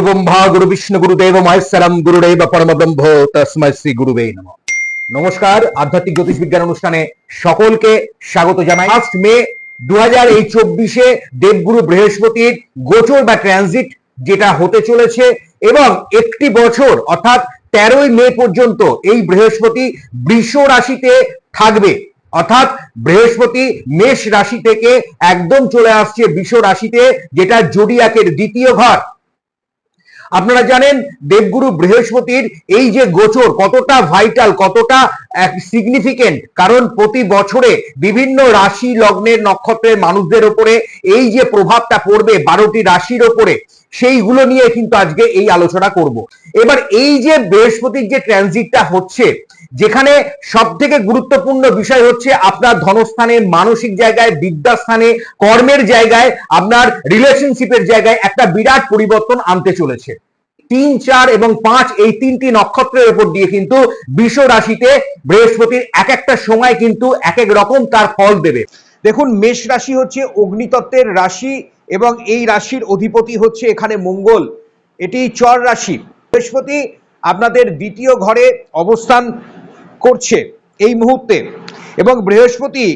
গুরু ব্রহ্মা গুরু বিষ্ণু গুরুদেব মহেশ্বরম গুরুদেব পরমব্রহ্ম তসময় শ্রী গুরুবে নম নমস্কার আধ্যাত্মিক জ্যোতিষ বিজ্ঞান অনুষ্ঠানে সকলকে স্বাগত জানাই। ফার্স্ট মে দু হাজার এই চব্বিশে দেবগুরু বৃহস্পতির গোচর বা ট্রানজিট যেটা হতে চলেছে এবং একটি বছর, অর্থাৎ তেরোই মে পর্যন্ত এই বৃহস্পতি বৃষ রাশিতে থাকবে। অর্থাৎ বৃহস্পতি মেষ রাশি থেকে একদম চলে আসছে বৃষ রাশিতে, যেটা জোডিয়াকের দ্বিতীয় ঘর। আপনারা জানেন দেবগুরু বৃহস্পতির এই যে গোচর কতটা ভাইটাল কতটা সিগনিফিকেন্ট কারণ প্রতি বছরে বিভিন্ন রাশি লগ্নের নক্ষত্রের মানুষদের ওপরে এই যে প্রভাবটা পড়বে বারোটি রাশির ওপরে সেইগুলো নিয়ে কিন্তু আজকে এই আলোচনা করব। এবার এই যে বৃহস্পতির যে ট্রানজিটটা হচ্ছে, যেখানে সব থেকে গুরুত্বপূর্ণ বিষয় হচ্ছে আপনার ধনস্থানে, মানসিক জায়গায়, বিদ্যাস্থানে, কর্মের জায়গায়, আপনার রিলেশনশিপের জায়গায় একটা বিরাট পরিবর্তন আনতে চলেছে। তিন, চার এবং পাঁচ এই তিনটি নক্ষত্রের উপর দিয়ে কিন্তু বৃষ রাশিতে বৃহস্পতির এক একটা সময় কিন্তু এক এক রকম তার ফল দেবে। দেখুন, মেষ রাশি হচ্ছে অগ্নিতত্ত্বের রাশি এবং এই রাশির অধিপতি হচ্ছে এখানে মঙ্গল। এটি চর রাশি। বৃহস্পতি আপনাদের দ্বিতীয় ঘরে অবস্থান করছে এই মুহূর্তে এবং বৃহস্পতি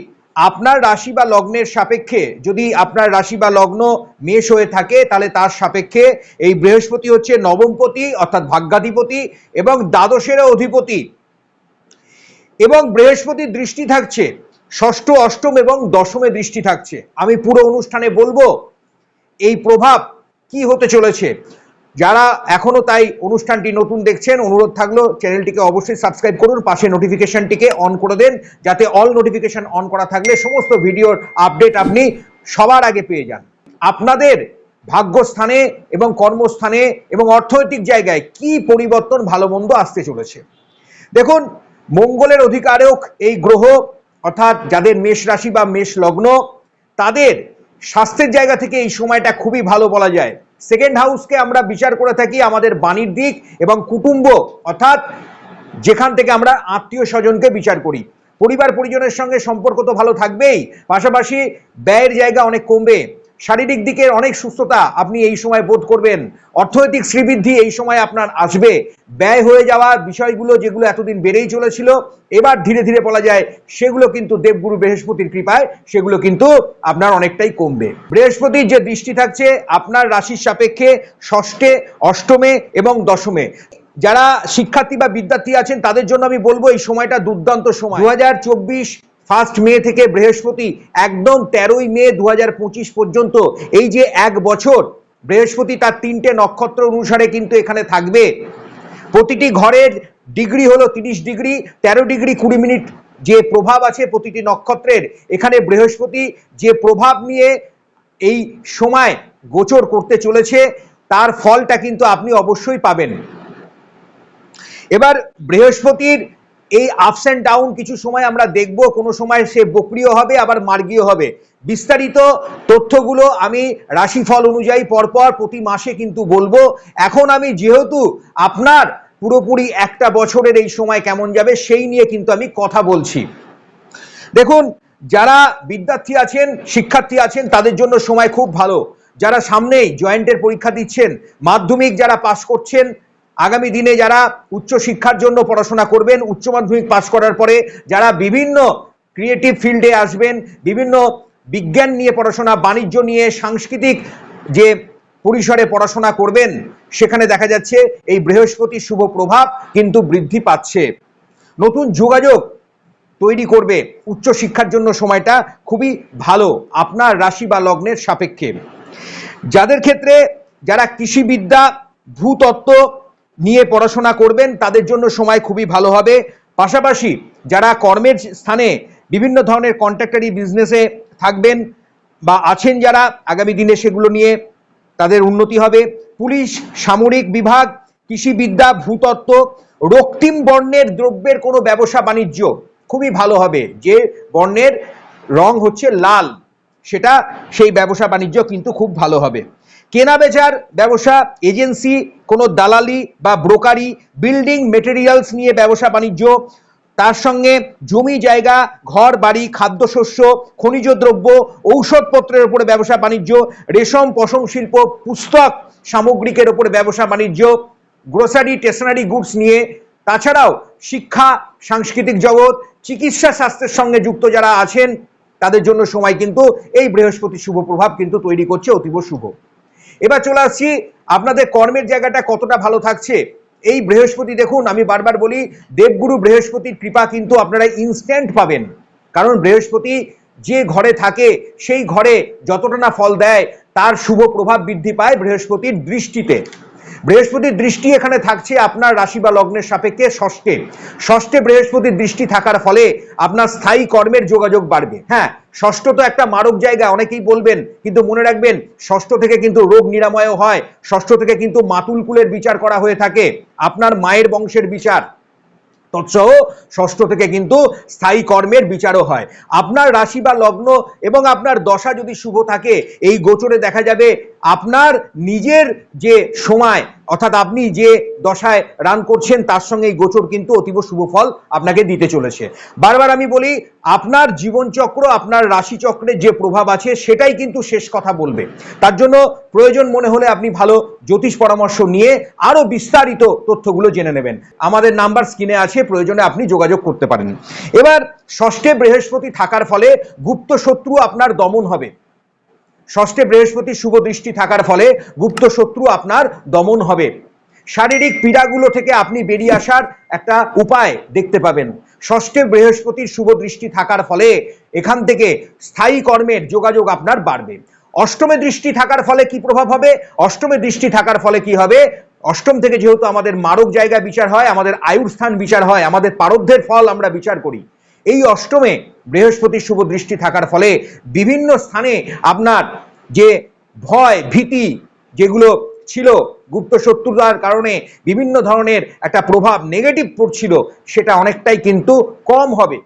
আপনার রাশি বা লগ্নের সাপেক্ষে, যদি আপনার রাশি বা লগ্ন মেষ হয়ে থাকে, তাহলে তার সাপেক্ষে এই বৃহস্পতি হচ্ছে নবমপতি অর্থাৎ ভাগ্যাধিপতি এবং দ্বাদশেরও অধিপতি। এবং বৃহস্পতির দৃষ্টি থাকছে ষষ্ঠ অষ্টম এবং দশমে দৃষ্টি থাকছে। আমি পুরো অনুষ্ঠানে বলব, এই প্রভাব কি হতে চলেছে? যারা এখনও তাই অনুষ্ঠানটি নতুন দেখছেন, অনুরোধ থাকল চ্যানেলটিকে অবশ্যই সাবস্ক্রাইব করুন, পাশে নোটিফিকেশনটিকে অন করে দেন, যাতে অল নোটিফিকেশন অন করা থাকলে সমস্ত ভিডিওর আপডেট আপনি সবার আগে পেয়ে যান। আপনাদের ভাগ্যস্থানে এবং কর্মস্থানে এবং অর্থনৈতিক জায়গায় কি পরিবর্তন ভালো মন্দ আসতে চলেছে? দেখুন, মঙ্গলের অধিকারক এই গ্রহ অর্থাৎ যাদের মেষ রাশি বা মেষ লগ্ন, তাদের স্বাস্থ্যের জায়গা থেকে এই সময়টা খুবই ভালো বলা যায়। সেকেন্ড হাউসকে আমরা বিচার করে থাকি আমাদের বাণীর দিক এবং কুটুম্ব, অর্থাৎ যেখান থেকে আমরা আত্মীয় স্বজনকে বিচার করি। পরিবার পরিজনের সঙ্গে সম্পর্ক তো ভালো থাকবেই, পাশাপাশি ব্যয়ের জায়গা অনেক কমবে। শারীরিক দিকের অনেক সুস্থতা আপনি এই সময় বোধ করবেন। অর্থনৈতিক শ্রীবৃদ্ধি এই সময় আপনার আসবে। ব্যয় হয়ে যাওয়া বিষয়গুলো যেগুলো এতদিন বেড়েই চলেছিল, এবার ধীরে ধীরে বলা যায় সেগুলো কিন্তু দেবগুরু বৃহস্পতির কৃপায়, সেগুলো কিন্তু আপনার অনেকটাই কমবে। বৃহস্পতির যে দৃষ্টি থাকছে, আপনার রাশির সাপেক্ষে ষষ্ঠে, অষ্টমে এবং দশমে। যারা শিক্ষার্থী বা বিদ্যার্থী আছেন, তাদের জন্য আমি বলব এই সময়টা দুর্দান্ত সময়। দু হাজার চব্বিশ ফার্স্ট মে থেকে বৃহস্পতি, একদম তেরোই মে দু হাজার পঁচিশ পর্যন্ত। এই যে এক বছর, বৃহস্পতি তার তিনটে নক্ষত্র অনুসারে কিন্তু এখানে থাকবে। প্রতিটি ঘরের ডিগ্রি হলো তিরিশ ডিগ্রি, তেরো ডিগ্রি কুড়ি মিনিট যে প্রভাব আছে প্রতিটি নক্ষত্রের, এখানে বৃহস্পতি যে প্রভাব নিয়ে এই সময় গোচর করতে চলেছে, তার ফলটা কিন্তু আপনি অবশ্যই পাবেন। এবার বৃহস্পতির এই আপস অ্যান্ড ডাউন কিছু সময় আমরা দেখব, কোনো সময় সে বক্রিয় হবে, আবার মার্গীয় হবে। বিস্তারিত তথ্যগুলো আমি রাশিফল অনুযায়ী পরপর প্রতি মাসে কিন্তু বলব। এখন আমি যেহেতু আপনার পুরোপুরি একটা বছরের এই সময় কেমন যাবে, সেই নিয়ে কিন্তু আমি কথা বলছি। দেখুন, যারা বিদ্যার্থী আছেন, শিক্ষার্থী আছেন, তাদের জন্য সময় খুব ভালো। যারা সামনেই জয়েন্টের পরীক্ষা দিচ্ছেন, মাধ্যমিক যারা পাশ করছেন আগামী দিনে যারা উচ্চ শিক্ষার জন্য পড়াশোনা করবেন, উচ্চ মাধ্যমিক পাশ করার পরে যারা বিভিন্ন ক্রিয়েটিভ ফিল্ডে আসবেন, বিভিন্ন বিজ্ঞান নিয়ে পড়াশোনা, বাণিজ্য নিয়ে, সাংস্কৃতিক যে পরিসরে পড়াশোনা করবেন, সেখানে দেখা যাচ্ছে এই বৃহস্পতির শুভ প্রভাব কিন্তু বৃদ্ধি পাচ্ছে। নতুন যোগাযোগ তৈরি করবে উচ্চ শিক্ষার জন্য সময়টা খুবই ভালো আপনার রাশি বা লগ্নের সাপেক্ষে। যাদের ক্ষেত্রে যারা কৃষিবিদ্যা, ভূতত্ত্ব নিয়ে পড়াশোনা করবেন, তাদের জন্য সময় খুবই ভালো হবে। পাশাপাশি যারা কর্মের স্থানে বিভিন্ন ধরনের কন্ট্রাক্টারি বিজনেসে থাকবেন বা আছেন যারা, আগামী দিনে সেগুলো নিয়ে তাদের উন্নতি হবে। পুলিশ, সামরিক বিভাগ কৃষিবিদ্যা ভূতত্ত্ব, রক্তিম বর্ণের দ্রব্যের কোনো ব্যবসা বাণিজ্য খুবই ভালো হবে। যে বর্ণের রং হচ্ছে লাল। সেটা সেই ব্যবসা বাণিজ্য কিন্তু খুব ভালো হবে। কেনা বেচার ব্যবসা, এজেন্সি, কোনো দালালি বা ব্রোকারি, বিল্ডিং মেটেরিয়ালস নিয়ে ব্যবসা বাণিজ্য, তার সঙ্গে জমি জায়গা, ঘর, বাড়ি, খাদ্যশস্য, খনিজ দ্রব্য, ঔষধপত্রের উপরে ব্যবসা বাণিজ্য, রেশম, পশম শিল্প, পুস্তক সামগ্রিকের উপরে ব্যবসা বাণিজ্য, গ্রোসারি, স্টেশনারি গুডস নিয়ে। তাছাড়াও শিক্ষা, সাংস্কৃতিক জগৎ, চিকিৎসা স্বাস্থ্যের সঙ্গে যুক্ত যারা আছেন তাদের জন্য সময় কিন্তু এই বৃহস্পতি শুভ প্রভাব কিন্তু তৈরি করছে অতীব শুভ। এবার চলে আসছি, আপনাদের কর্মের জায়গাটা কতটা ভালো থাকছে? এই বৃহস্পতি দেখুন, আমি বারবার বলি, দেবগুরু বৃহস্পতির কৃপা কিন্তু আপনারা ইনস্ট্যান্ট পাবেন। কারণ বৃহস্পতি যে ঘরে থাকে, সেই ঘরে যতটা না ফল দেয়, তার শুভ প্রভাব বৃদ্ধি পায় বৃহস্পতির দৃষ্টিতে। বৃহস্পতির দৃষ্টি এখানে থাকছে আপনার রাশি বা লগ্নের সাপেক্ষে ষষ্ঠে। ষষ্ঠে বৃহস্পতির দৃষ্টি থাকার ফলে আপনার স্থায়ী কর্মের যোগাযোগ বাড়বে। হ্যাঁ ষষ্ঠ তো একটা মারক জায়গা, অনেকেই বলবেন, কিন্তু মনে রাখবেন, ষষ্ঠ থেকে কিন্তু রোগ নিরাময়ও হয়, ষষ্ঠ থেকে কিন্তু মাতুল কুলের বিচার করা হয়ে থাকে, আপনার মায়ের বংশের বিচার। তৎসহ ষষ্ঠ থেকে কিন্তু স্থায়ী কর্মের বিচারও হয়। আপনার রাশি বা লগ্ন এবং আপনার দশা যদি শুভ থাকে, এই গোচরে দেখা যাবে আপনার নিজের যে সময়, অর্থাৎ আপনি যে দশায় রান করছেন, তার সঙ্গে এই গোচর কিন্তু অতীব শুভ ফল আপনাকে দিতে চলেছে। বারবার আমি বলি, আপনার জীবনচক্র, আপনার রাশিচক্রে যে প্রভাব আছে, সেটাই কিন্তু শেষ কথা বলবে। তার জন্য প্রয়োজন মনে হলে আপনি ভালো জ্যোতিষ পরামর্শ নিয়ে আরও বিস্তারিত তথ্যগুলো জেনে নেবেন। আমাদের নাম্বার স্ক্রিনে আছে, প্রয়োজনে আপনি যোগাযোগ করতে পারেন। এবার ষষ্ঠে বৃহস্পতি থাকার ফলে গুপ্ত শত্রু আপনার দমন হবে। ষষ্ঠে বৃহস্পতি শুভ দৃষ্টি থাকার ফলে গুপ্ত শত্রু আপনার দমন হবে। শারীরিক পীড়াগুলো থেকে আপনি বেরিয়ে আসার একটা উপায় দেখতে পাবেন। ষষ্ঠে বৃহস্পতির শুভ দৃষ্টি থাকার ফলে এখান থেকে স্থায়ী কর্মের যোগাযোগ আপনার বাড়বে। অষ্টমে দৃষ্টি থাকার ফলে কি প্রভাব হবে? অষ্টমে দৃষ্টি থাকার ফলে কি হবে? অষ্টম থেকে যেহেতু আমাদের মারক জায়গা বিচার হয়, আমাদের আয়ুর স্থান বিচার হয়, আমাদের পারব্ধের ফল আমরা বিচার করি। এই অষ্টমে বৃহস্পতির শুভ দৃষ্টি থাকার ফলে বিভিন্ন স্থানে আপনার যে ভয়, ভীতি যেগুলো ছিল গুপ্ত শত্রুতার কারণে বিভিন্ন ধরনের একটা প্রভাব নেগেটিভ পড়ছিল, সেটা অনেকটাই কিন্তু কম হবে।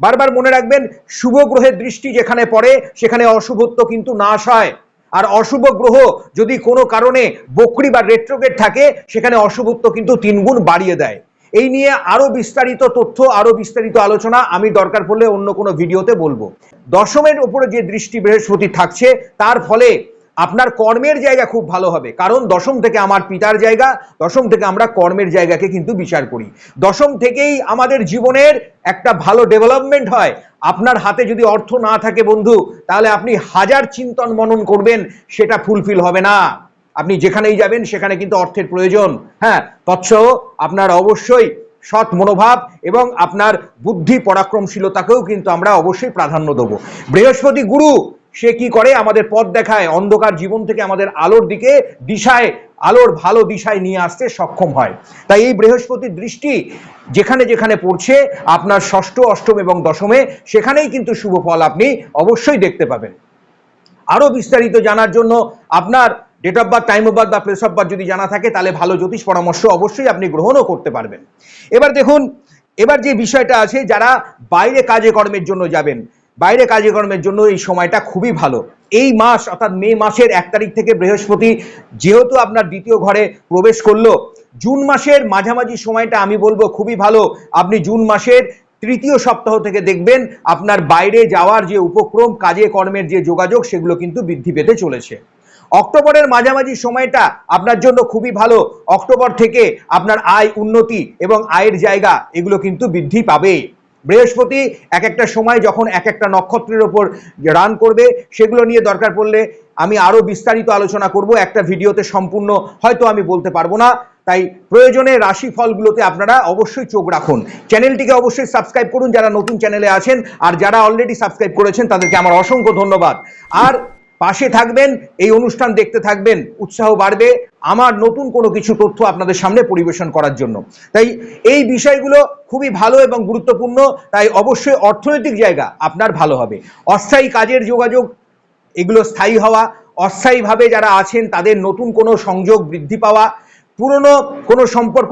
বারবার মনে রাখবেন, শুভ গ্রহের দৃষ্টি যেখানে পড়ে, সেখানে অশুভত্ব কিন্তু নাশ হয়। আর অশুভ গ্রহ যদি কোনো কারণে বকরি বা রেট্রোগেট থাকে, সেখানে অশুভত্ব কিন্তু তিনগুণ বাড়িয়ে দেয়। এই নিয়ে আরও বিস্তারিত তথ্য, আরও বিস্তারিত আলোচনা আমি দরকার পড়লে অন্য কোনো ভিডিওতে বলব। দশমের উপরে যে দৃষ্টি বৃহস্পতি থাকছে, তার ফলে আপনার কর্মের জায়গা খুব ভালো হবে। কারণ দশম থেকে আমার পিতার জায়গা, দশম থেকে আমরা কর্মের জায়গাকে কিন্তু বিচার করি। দশম থেকেই আমাদের জীবনের একটা ভালো ডেভেলপমেন্ট হয়। আপনার হাতে যদি অর্থ না থাকে বন্ধু, তাহলে আপনি হাজার চিন্তন মনন করবেন, সেটা ফুলফিল হবে না। আপনি যেখানেই যাবেন, সেখানে কিন্তু অর্থের প্রয়োজন। হ্যাঁ তৎসহ আপনার অবশ্যই সৎ মনোভাব এবং আপনার বুদ্ধি পরাক্রমশীলতাকেও কিন্তু আমরা অবশ্যই প্রাধান্য দেবো। বৃহস্পতি গুরু, সে কি করে? আমাদের পথ দেখায়, অন্ধকার জীবন থেকে আমাদের আলোর দিকে দিশায়, আলোর ভালো দিশায় নিয়ে আসতে সক্ষম হয়। তাই এই বৃহস্পতির দৃষ্টি যেখানে যেখানে পড়ছে, আপনার ষষ্ঠ, অষ্টম এবং দশমে, সেখানেই কিন্তু শুভ ফল আপনি অবশ্যই দেখতে পাবেন। আরও বিস্তারিত জানার জন্য আপনার date of birth time of birth বা প্লেস অফ বার্থ যদি জানা থাকে, তাহলে ভালো জ্যোতিষ পরামর্শ অবশ্যই আপনি গ্রহণও করতে পারবেন। এবার দেখুন, এবার যে বিষয়টা আছে, যারা বাইরে কাজে কর্মের জন্য যাবেন, বাইরে কাজে কর্মের জন্য এই সময়টা খুবই ভালো। এই মাস, অর্থাৎ মে মাসের এক তারিখ থেকে বৃহস্পতি, যেহেতু আপনার দ্বিতীয় ঘরে প্রবেশ করল, জুন মাসের মাঝামাঝি সময়টা আমি বলব খুবই ভালো। আপনি জুন মাসের তৃতীয় সপ্তাহ থেকে দেখবেন, আপনার বাইরে যাওয়ার যে উপক্রম, কাজে কর্মের যে যোগাযোগ, সেগুলো কিন্তু বৃদ্ধি পেতে চলেছে। অক্টোবরের মাঝামাঝি সময়টা আপনার জন্য খুবই ভালো। অক্টোবর থেকে আপনার আয় উন্নতি এবং আয়ের জায়গা এগুলো কিন্তু বৃদ্ধি পাবে। বৃহস্পতি এক একটা সময় যখন এক একটা নক্ষত্রের ওপর রান করবে, সেগুলো নিয়ে দরকার পড়লে আমি আরও বিস্তারিত আলোচনা করব, একটা ভিডিওতে সম্পূর্ণ হয়তো আমি বলতে পারব না। তাই প্রয়োজনে রাশি ফলগুলোতে আপনারা অবশ্যই চোখ রাখুন। চ্যানেলটিকে অবশ্যই সাবস্ক্রাইব করুন যারা নতুন চ্যানেলে আছেন, আর যারা অলরেডি সাবস্ক্রাইব করেছেন, তাদেরকে আমার অসংখ্য ধন্যবাদ। আর পাশে থাকবেন, এই অনুষ্ঠান দেখতে থাকবেন, উৎসাহ বাড়বে, আমার নতুন কোনো কিছু তথ্য আপনাদের সামনে পরিবেশন করার জন্য। তাই এই বিষয়গুলো খুবই ভালো এবং গুরুত্বপূর্ণ, তাই অবশ্যই অর্থনৈতিক জায়গা আপনার ভালো হবে। অস্থায়ী কাজের যোগাযোগ, এগুলো স্থায়ী হওয়া, অস্থায়ীভাবে যারা আছেন, তাদের নতুন কোনো সংযোগ বৃদ্ধি পাওয়া পুরনো কোনো সম্পর্ক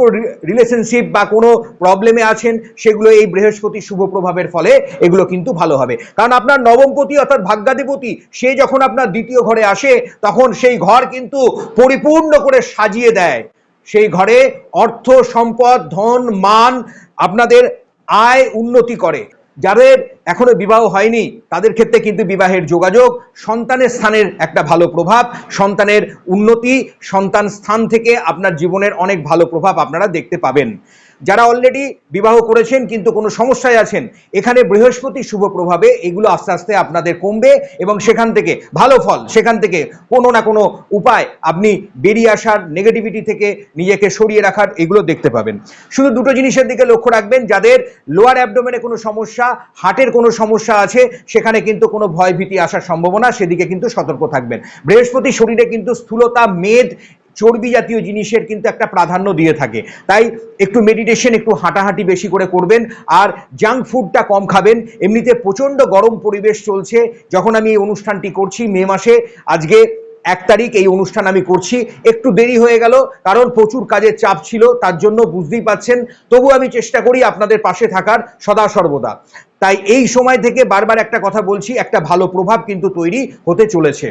রিলেশনশিপ বা কোনো প্রবলেমে আছেন, সেগুলো এই বৃহস্পতি শুভ প্রভাবের ফলে এগুলো কিন্তু ভালো হবে। কারণ আপনার নবমপতি অর্থাৎ ভাগ্যাধিপতি সে যখন আপনার দ্বিতীয় ঘরে আসে, তখন সেই ঘর কিন্তু পরিপূর্ণ করে সাজিয়ে দেয়। সেই ঘরে অর্থ, সম্পদ, ধন, মান আপনাদের আয় উন্নতি করে। যাদের এখনও বিবাহ হয়নি, তাদের ক্ষেত্রে কিন্তু বিবাহের যোগাযোগ সন্তানের স্থানের একটা ভালো প্রভাব, সন্তানের উন্নতি, সন্তান স্থান থেকে আপনার জীবনের অনেক ভালো প্রভাব আপনারা দেখতে পাবেন। যারা অলরেডি বিবাহ করেছেন কিন্তু কোনো সমস্যায় আছেন, এখানে বৃহস্পতি শুভ প্রভাবে এগুলো আস্তে আস্তে আপনাদের কমবে এবং সেখান থেকে ভালো ফল, সেখান থেকে কোনো না কোনো উপায় আপনি বেরিয়ে আসার নেগেটিভিটি থেকে নিজেকে সরিয়ে রাখার এগুলো দেখতে পাবেন। শুধু দুটো জিনিসের দিকে লক্ষ্য রাখবেন, যাদের লোয়ার অ্যাবডোমেনে কোনো সমস্যা হার্টের কোনো সমস্যা আছে, সেখানে কিন্তু কোনো ভয় ভীতি আসার সম্ভাবনা, সেদিকে কিন্তু সতর্ক থাকবেন। বৃহস্পতি শরীরে কিন্তু স্থূলতা, মেদ চর্বি জাতীয় জিনিসের কিন্তু একটা প্রাধান্য দিয়ে থাকে। তাই একটু মেডিটেশন একটু হাঁটাহাঁটি বেশি করে করবেন। আর জাঙ্ক ফুডটা কম খাবেন। এমনিতে প্রচণ্ড গরম পরিবেশ চলছে। যখন আমি এই অনুষ্ঠানটি করছি মে মাসে, আজকে এক তারিখ এই অনুষ্ঠান আমি করছি। একটু দেরি হয়ে গেল, কারণ প্রচুর কাজের চাপ ছিল, তার জন্য বুঝতেই পাচ্ছেন। তবু আমি চেষ্টা করি আপনাদের পাশে থাকার সদা সর্বদা। তাই এই সময় থেকে বারবার একটা কথা বলছি, একটা ভালো প্রভাব কিন্তু তৈরি হতে চলেছে।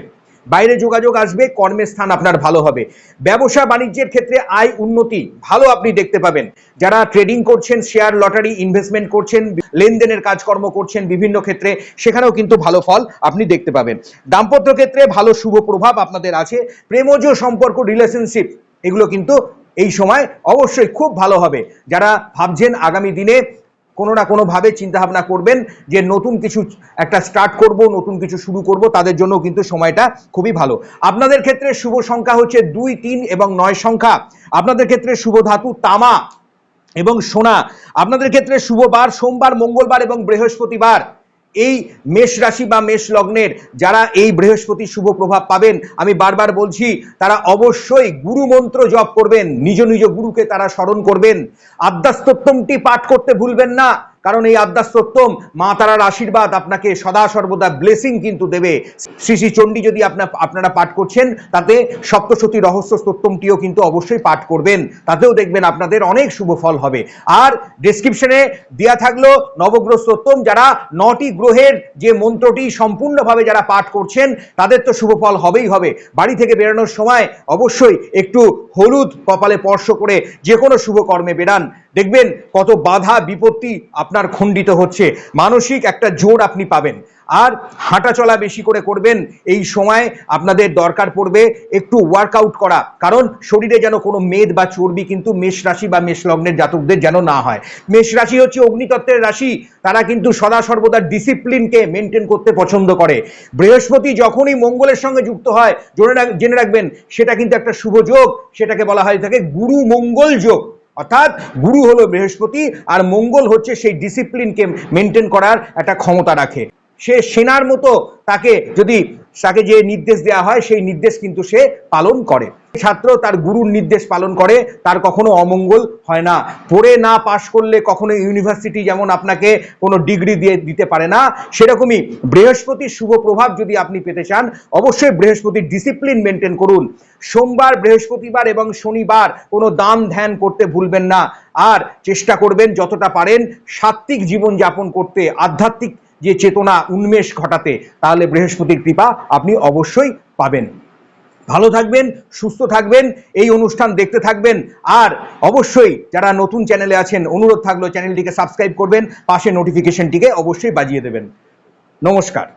বাইরে যোগাযোগ আসবে, কর্মের স্থান আপনার ভালো হবে। ব্যবসা বাণিজ্যের ক্ষেত্রে আয় উন্নতি ভালো আপনি দেখতে পাবেন। যারা ট্রেডিং করছেন শেয়ার লটারি ইনভেস্টমেন্ট করছেন, লেনদেনের কাজকর্ম করছেন বিভিন্ন ক্ষেত্রে, সেখানেও কিন্তু ভালো ফল আপনি দেখতে পাবেন। দাম্পত্য ক্ষেত্রে ভালো শুভ প্রভাব আপনাদের আছে। প্রেমজ সম্পর্ক রিলেশনশিপ এগুলো কিন্তু এই সময় অবশ্যই খুব ভালো হবে। যারা ভাবছেন আগামী দিনে কোনো না কোনোভাবে চিন্তা ভাবনা করবেন যে নতুন কিছু একটা স্টার্ট করব, নতুন কিছু শুরু করব, তাদের জন্য কিন্তু সময়টা খুবই ভালো। আপনাদের ক্ষেত্রে শুভ সংখ্যা হচ্ছে দুই, তিন এবং নয় সংখ্যা। আপনাদের ক্ষেত্রে শুভ ধাতু তামা এবং সোনা। আপনাদের ক্ষেত্রে শুভবার সোমবার, মঙ্গলবার এবং বৃহস্পতিবার। এই মেষ রাশি বা মেষ লগ্নের যারা এই বৃহস্পতি শুভ প্রভাব পাবেন, আমি বারবার বলছি, তারা অবশ্যই গুরু মন্ত্র জপ করবেন, নিজ নিজ গুরুকে তারা স্মরণ করবেন। আদ্যাস্তোত্তমটি পাঠ করতে ভুলবেন না। কারণ এই আদ্যাস্তোত্তম মা তারার আশীর্বাদ আপনাকে সদা সর্বদা ব্লেসিং কিন্তু দেবে। শ্রী শ্রী চণ্ডী যদি আপনার আপনারা পাঠ করছেন, তাতে সপ্তশতী রহস্য স্তোত্তমটিও কিন্তু অবশ্যই পাঠ করবেন। তাতেও দেখবেন আপনাদের অনেক শুভ ফল হবে। আর ডেসক্রিপশনে দেয়া থাকল নবগ্রহ স্তোত্তম যারা নটি গ্রহের যে মন্ত্রটি সম্পূর্ণভাবে যারা পাঠ করছেন, তাদের তো শুভ ফল হবেই হবে। বাড়ি থেকে বেরোনোর সময় অবশ্যই একটু হলুদ কপালে স্পর্শ করে যে কোনো শুভ কর্মে বেরান। দেখবেন কত বাধা, বিপত্তি আপনার খণ্ডিত হচ্ছে। মানসিক একটা জোর আপনি পাবেন। আর হাঁটা চলা বেশি করে করবেন, এই সময় আপনাদের দরকার পড়বে একটু ওয়ার্কআউট করা। কারণ শরীরে যেন কোনো মেদ বা চর্বি কিন্তু মেষ রাশি বা মেষ লগ্নের জাতকদের যেন না হয়। মেষ রাশি হচ্ছে অগ্নিতত্ত্বের রাশি। তারা কিন্তু সদা সর্বদা ডিসিপ্লিনকে মেনটেন করতে পছন্দ করে। বৃহস্পতি যখনই মঙ্গলের সঙ্গে যুক্ত হয় জেনে রাখ- জেনে রাখবেন, সেটা কিন্তু একটা শুভ যোগ। সেটাকে বলা হয় থাকে গুরু মঙ্গল যোগ। অর্থাৎ গুরু হলো বৃহস্পতি আর মঙ্গল হচ্ছে সেই ডিসিপ্লিনকে মেনটেন করার একটা ক্ষমতা রাখে। সে সেনার মতো তাকে যদি, তাকে যে নির্দেশ দেওয়া হয় সেই নির্দেশ কিন্তু সে পালন করে। ছাত্র তার গুরুর নির্দেশ পালন করে, তার কখনো অমঙ্গল হয় না। পড়ে না পাশ করলে কখনো ইউনিভার্সিটি যেমন আপনাকে কোনো ডিগ্রি দিয়ে দিতে পারে না, সেরকমই বৃহস্পতির শুভ প্রভাব যদি আপনি পেতে চান, অবশ্যই বৃহস্পতির ডিসিপ্লিন মেনটেন করুন। সোমবার, বৃহস্পতিবার এবং শনিবার কোনো দান ধ্যান করতে ভুলবেন না। আর চেষ্টা করবেন যতটা পারেন সাত্ত্বিক জীবন যাপন করতে, আধ্যাত্মিক যে চেতনা উন্মেষ ঘটাতে। তাহলে বৃহস্পতির কৃপা আপনি অবশ্যই পাবেন। ভালো থাকবেন, সুস্থ থাকবেন, এই অনুষ্ঠান দেখতে থাকবেন। আর অবশ্যই যারা নতুন চ্যানেলে আছেন, অনুরোধ থাকল চ্যানেলটিকে সাবস্ক্রাইব করবেন, পাশে নোটিফিকেশনটিকে অবশ্যই বাজিয়ে দেবেন। নমস্কার।